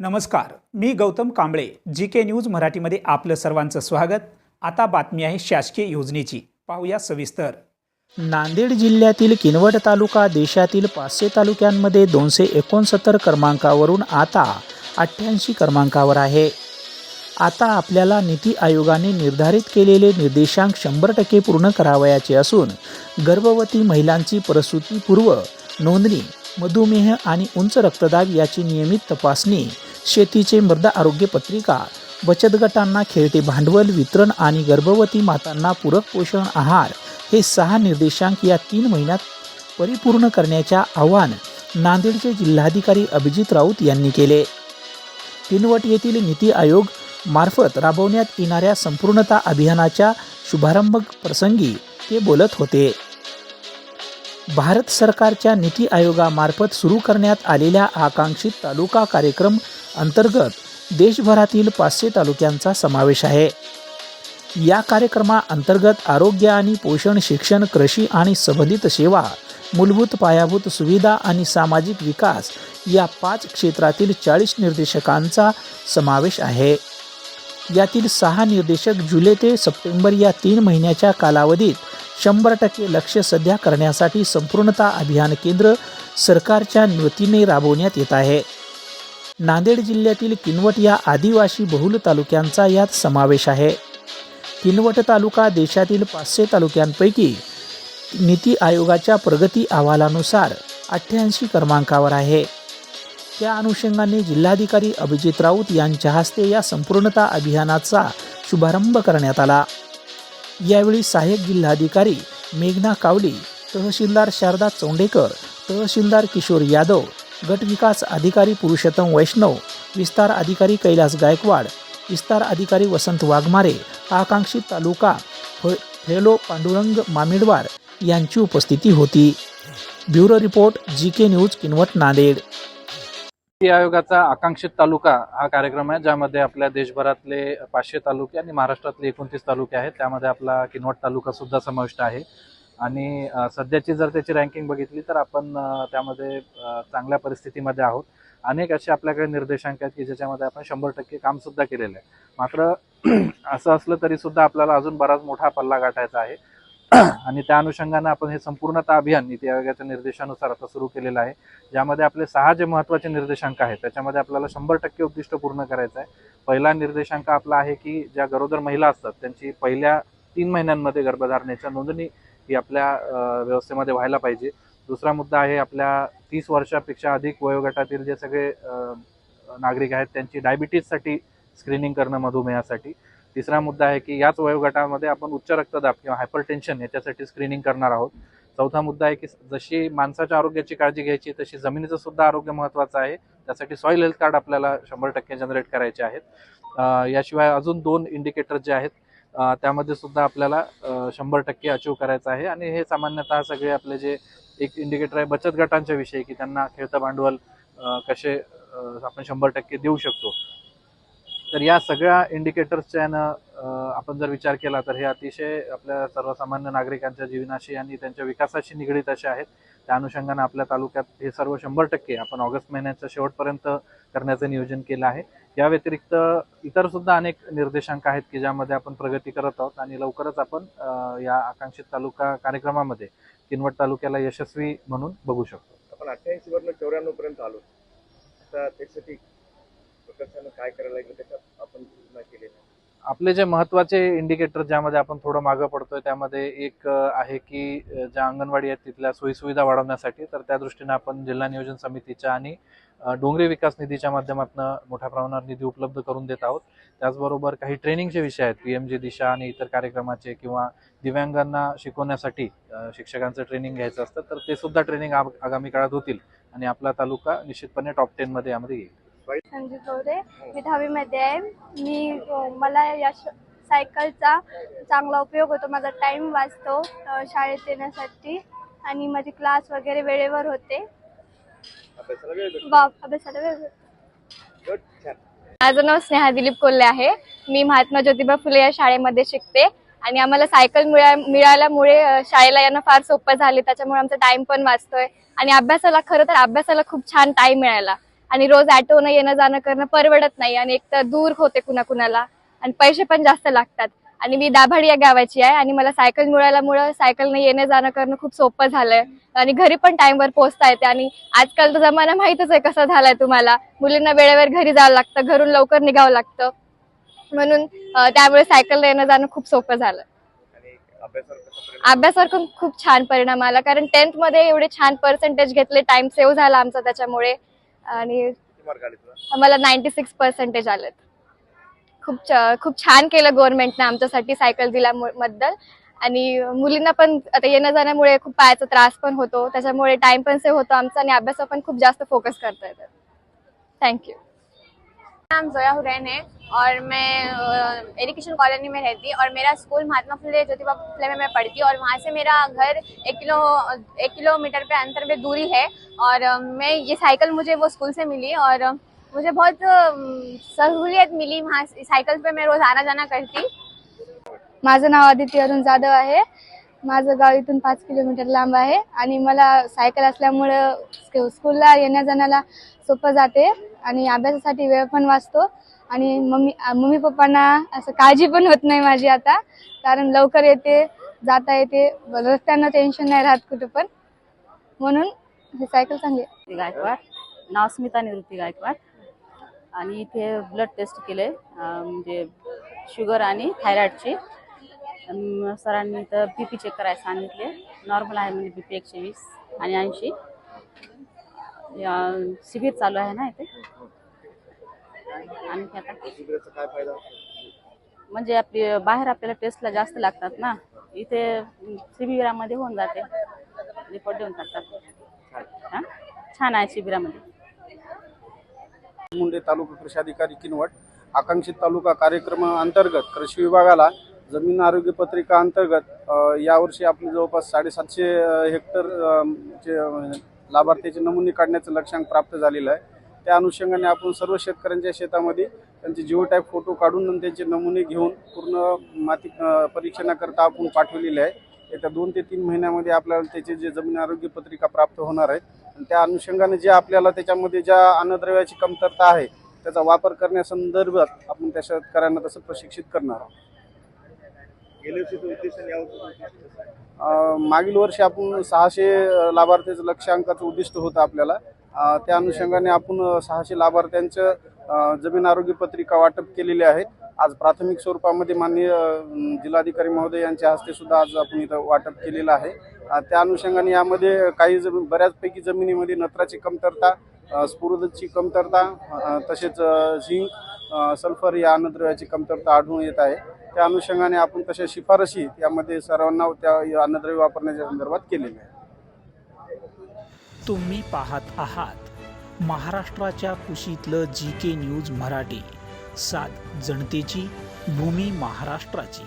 नमस्कार मी Gautam Kamble G K news मराठीमध्ये आपलं सर्वांचं स्वागत. आता बातमी आहे शासकीय योजनेची. पाहूया सविस्तर. नांदेड जिल्ह्यातील किनवट तालुका देशातील पाचशे तालुक्यांमध्ये दोनशे एकोणसत्तर क्रमांकावरून आता अठ्ठ्याऐंशी क्रमांकावर आहे. आता आपल्याला नीती आयोगाने निर्धारित केलेले निर्देशांक शंभर टक्के पूर्ण करावयाचे असून गर्भवती महिलांची प्रसूतीपूर्व नोंदणी मधुमेह आणि उंच रक्तदाब याची नियमित तपासणी शेतीचे मृदा आरोग्य पत्रिका बचत गटांना खेळते भांडवल वितरण आणि गर्भवती मातांना पूरक पोषण आहार हे सहा निर्देशांक या तीन महिन्यात परिपूर्ण करण्याच्या आव्हान नांदेडचे जिल्हाधिकारी अभिजित राऊत यांनी केले. किनवट येथील नीती आयोग मार्फत राबवण्यात येणाऱ्या संपूर्णता अभियानाच्या शुभारंभ प्रसंगी ते बोलत होते. भारत सरकारच्या नीती आयोगामार्फत सुरू करण्यात आलेल्या आकांक्षित तालुका कार्यक्रम अंतर्गत देशभरातील पाचशे तालुक्यांचा समावेश आहे. या कार्यक्रमाअंतर्गत आरोग्य आणि पोषण शिक्षण कृषी आणि संबंधित सेवा मूलभूत पायाभूत सुविधा आणि सामाजिक विकास या पाच क्षेत्रातील चाळीस निर्देशकांचा समावेश आहे. यातील सहा निर्देशक जुलै ते सप्टेंबर या तीन महिन्याच्या कालावधीत शंभर टक्के लक्ष सध्या करण्यासाठी संपूर्णता अभियान केंद्र सरकारच्या वतीने राबवण्यात येत आहे. नांदेड जिल्ह्यातील किनवट या आदिवासी बहुल तालुक्यांचा यात समावेश आहे. किनवट तालुका देशातील पाचशे तालुक्यांपैकी नीती आयोगाच्या प्रगती अहवालानुसार अठ्ठ्याऐंशी क्रमांकावर आहे. त्या अनुषंगाने जिल्हाधिकारी अभिजित राऊत यांच्या हस्ते या संपूर्णता अभियानाचा शुभारंभ करण्यात आला. यावेळी सहाय्यक जिल्हाधिकारी मेघना कावली तहसीलदार शारदा चोंडेकर तहसीलदार किशोर यादव गटविकास अधिकारी पुरुषोत्तम वैष्णव विस्तार अधिकारी कैलास गायकवाड विस्तार अधिकारी वसंत वाघमारे आकांक्षित तालुका फ- फेलो पांडुरंग मामिडवार यांची उपस्थिती होती. Bureau report G K news Kinwat Nanded. आयोगाचा आकांक्षित तालुका हा कार्यक्रम आहे ज्यामध्ये आपल्या देशभरातले पाचशे तालुके आणि महाराष्ट्रातले एकोणतीस तालुके आहेत. त्यामध्ये आपला किनवट तालुका सुद्धा समाविष्ट आहे. आणि सध्याची जर त्याची रँकिंग बघितली तर आपण त्यामध्ये चांगल्या परिस्थितीमध्ये आहोत. अनेक असे आपल्याकडे निर्देशांक आहेत की ज्याच्यामध्ये आपण शंभर टक्के काम सुद्धा केलेलं आहे. मात्र असं असलं तरी सुद्धा आपल्याला अजून बराच मोठा पल्ला गाठायचा आहे. आणि त्या अनुषंगानं आपण हे संपूर्णता अभियान नीती आयोगाच्या निर्देशानुसार आता सुरू केलेलं आहे. ज्यामध्ये आपले सहा जे महत्त्वाचे निर्देशांक आहेत त्याच्यामध्ये आपल्याला शंभर टक्के उद्दिष्ट पूर्ण करायचं आहे. पहिला निर्देशांक आपला आहे की ज्या गरोदर महिला असतात त्यांची पहिल्या तीन महिन्यांमध्ये गर्भधारणेच्या नोंदणी ही आपल्या व्यवस्थेमध्ये व्हायला पाहिजे. दुसरा मुद्दा आहे आपल्या तीस वर्षापेक्षा अधिक वयोगटातील जे सगळे नागरिक आहेत त्यांची डायबिटीजसाठी स्क्रीनिंग करणं मधुमेहासाठी. तिसरा मुद्दा आहे की याच वयोगटामध्ये आपण उच्च रक्तदाब किंवा हायपरटेन्शन याच्यासाठी स्क्रीनिंग करणार आहोत. चौथा मुद्दा आहे की जशी माणसाच्या आरोग्याची काळजी घ्यायची तशी जमिनीचं सुद्धा आरोग्य महत्त्वाचं आहे. त्यासाठी सॉईल हेल्थ कार्ड आपल्याला शंभर टक्के जनरेट करायचे आहेत. याशिवाय अजून दोन इंडिकेटर जे आहेत त्यामध्ये सुद्धा आपल्याला शंभर टक्के अचीव करायचं आहे. आणि हे सामान्यतः सगळे आपले जे एक इंडिकेटर आहे बचत गटांच्या विषयी की त्यांना खेळतं भांडवल कसे आपण शंभर टक्के देऊ शकतो. तर या सगळ्या इंडिकेटर्सच्या यानं आपण जर विचार केला तर हे अतिशय आपल्या सर्वसामान्य नागरिकांच्या जीवनाशी आणि त्यांच्या विकासाशी निगडीत असे आहेत. त्या अनुषंगानं आपल्या तालुक्यात हे सर्व शंभर टक्के आपण ऑगस्ट महिन्याच्या शेवटपर्यंत करण्याचं नियोजन केलं आहे. या व्यतिरिक्त इतर सुद्धा अनेक निर्देशांक आहेत की ज्यामध्ये आपण प्रगती करत आहोत आणि लवकरच आपण या आकांक्षित तालुका कार्यक्रमामध्ये किनवट तालुक्याला यशस्वी म्हणून बघू शकतो. आपण अठ्ठ्याऐंशी वरून चौऱ्याण्णव पर्यंत आलो. आता त्यासाठी प्रकर्षानं काय करायला लागेल त्याच्यात आपण सूचना केलेल्या आपले जे महत्त्वाचे इंडिकेटर ज्यामध्ये आपण थोडं मागं पडतोय त्यामध्ये एक आहे की ज्या अंगणवाडी आहेत तिथल्या सोयीसुविधा वाढवण्यासाठी तर त्या दृष्टीने आपण जिल्हा नियोजन समितीच्या आणि डोंगरी विकास निधीच्या माध्यमातून मोठ्या प्रमाणावर निधी उपलब्ध करून देत आहोत. त्याचबरोबर काही ट्रेनिंगचे विषय आहेत पी एम जी दिशा आणि इतर कार्यक्रमाचे किंवा दिव्यांगांना शिकवण्यासाठी शिक्षकांचं ट्रेनिंग घ्यायचं असतं तर ते सुद्धा ट्रेनिंग आगामी काळात होतील आणि आपला तालुका निश्चितपणे टॉप टेनमध्ये यामध्ये येईल. संजू चौरे मी दहावीमध्ये आहे. मी मला या श- सायकलचा चांगला उपयोग होतो. माझा टाईम वाचतो शाळेत येण्यासाठी. आणि माझे क्लास वगैरे वेळेवर होते. अभ्यासाला वेळ भेटतो. माझं नाव स्नेहा दिलीप कोल्हे आहे. मी महात्मा ज्योतिबा फुले या शाळेमध्ये शिकते. आणि आम्हाला सायकल मिळा मिळाल्यामुळे शाळेला यांना फार सोपं झाले. त्याच्यामुळे आमचा टाइम पण वाचतोय. आणि अभ्यासाला खरं तर अभ्यासाला खूप छान टाइम मिळाला आणि रोज ऑटोनं येणं जाणं करणं परवडत नाही आणि एक तर दूर होते कुणा कुणाला आणि पैसे पण जास्त लागतात. आणि मी दाभाडी या गावाची आहे आणि मला सायकल मिळाल्यामुळं सायकलने येणं जाणं करणं खूप सोपं झालंय. आणि घरी पण टाइमवर पोहोचता येते आणि आजकाल तर जमाना माहितच आहे कसा झालाय तुम्हाला. मुलींना वेळेवर घरी जावं लागतं घरून लवकर निघावं लागतं. म्हणून त्यामुळे सायकल येणं जाणं खूप सोपं झालं. अभ्यासावर पण खूप छान परिणाम आला. कारण टेन्थमध्ये एवढे छान पर्सेंटेज घेतले टाइम सेव्ह झाला आमचा त्याच्यामुळे. आणि आम्हाला नाईन्टी सिक्स पर्सेंटेज आलेत. खूप खूप छान केलं गव्हर्नमेंटने आमच्यासाठी सायकल दिल्याबद्दल आणि मुलींना पण आता येणं जाण्यामुळे खूप पायाचा त्रास पण होतो. त्याच्यामुळे टाइम पण सेव्ह होतो आमचा आणि अभ्यासावर पण खूप जास्त फोकस करता येतं. थँक्यू नाम जोया हुरैन है और मैं एजुकेशन कॉलोनी में रहती और मेरा स्कूल महात्मा फुले ज्योतिबा फुले में मैं पढ़ती और वहाँ से मेरा घर एक किलो, एक किलोमीटर पे अंतर पे दूरी है और मैं, ये साइकिल मुझे वो स्कूल से मिली और मुझे बहुत सहूलियत मिली वहाँ साइकिल पे मैं रोज आना जाना करती। माझं नाव आदित्य अरुण जाधव आहे. माझं गाव इथून पाच किलोमीटर लांब आहे आणि मला सायकल असल्यामुळं स्कूलला येण्या जाण्याला सोपं जाते आणि अभ्यासासाठी वेळ पण वाचतो. आणि मम्मी मम्मी पप्पांना असं काळजी पण होत नाही माझी आता कारण लवकर येते जाता येते रस्त्यांना टेन्शन नाही राहत कुठं पण. म्हणून हे सायकल चांगली गायकवाड नाव स्मिता निवृत्ती गायकवाड. आणि इथे ब्लड टेस्ट केले म्हणजे शुगर आणि थायरॉइडची सरांनी तर बी पी चेक करायला सांगितले. नॉर्मल आहे म्हणजे बी पी एकशे वीस आणि ऐंशी. या- शिबिर चालू आहे ना इथे. आणि काय आता म्हणजे आपली बाहेर आपल्याला टेस्टला जास्त लागतात ना. इथे शिबिरामध्ये होऊन जाते. रिपोर्ट देऊन टाकतात. हां? छान आहे शिबिरामध्ये. मुंडे तालुका कृषी अधिकारी किनवट आकांक्षित तालुका कार्यक्रम अंतर्गत कृषी विभागाला जमीन आरोग्य पत्रिका अंतर्गत यावर्षी आपले जवळपास साडेसातशे हेक्टर चे लाभार्थ्याचे नमुने काढण्याचं लक्ष्यांक प्राप्त झालेलं आहे. त्या अनुषंगाने आपण सर्व शेतकऱ्यांच्या शेतामध्ये त्यांचे जिओ टाईप फोटो काढून आणि त्यांचे नमुने घेऊन पूर्ण माती परीक्षणाकरता आपण पाठवलेले आहे. येत्या दोन ते तीन महिन्यामध्ये आपल्याला त्याचे जे जमीन आरोग्य पत्रिका प्राप्त होणार आहे आणि त्या अनुषंगाने जे आपल्याला त्याच्यामध्ये ज्या अन्नद्रव्याची कमतरता आहे त्याचा वापर करण्यासंदर्भात आपण त्या शेतकऱ्यांना तसं प्रशिक्षित करणार आहोत. मागील वर्षी आपण सहाशे अं, लाभार्थ्याचं लक्ष्यांकाचं उद्दिष्ट होतं आपल्याला. त्या अनुषंगाने आपण सहाशे लाभार्थ्यांचं जमीन आरोग्य पत्रिका वाटप केलेली आहेत आज प्राथमिक स्वरूपामध्ये माननीय जिल्हाधिकारी महोदय यांच्या हस्ते सुद्धा आज आपण इथं वाटप केलेलं आहे. त्या अनुषंगाने यामध्ये काही जमीन बऱ्याचपैकी जमिनीमध्ये नत्राची कमतरता स्फुरदची कमतरता तसेच झिंक सल्फर या अन्नद्रव्याची कमतरता आढळून येत आहे. त्या अनुषंगाने आपण तशा शिफारशी यामध्ये सर्वांना त्या अन्नद्रव्य वापरण्याच्या संदर्भात केलेल्या आहेत तुम्ही पाहत आहात महाराष्ट्राच्या कुशीतलं जी के न्यूज मराठी. सात जनतेची भूमी महाराष्ट्राची.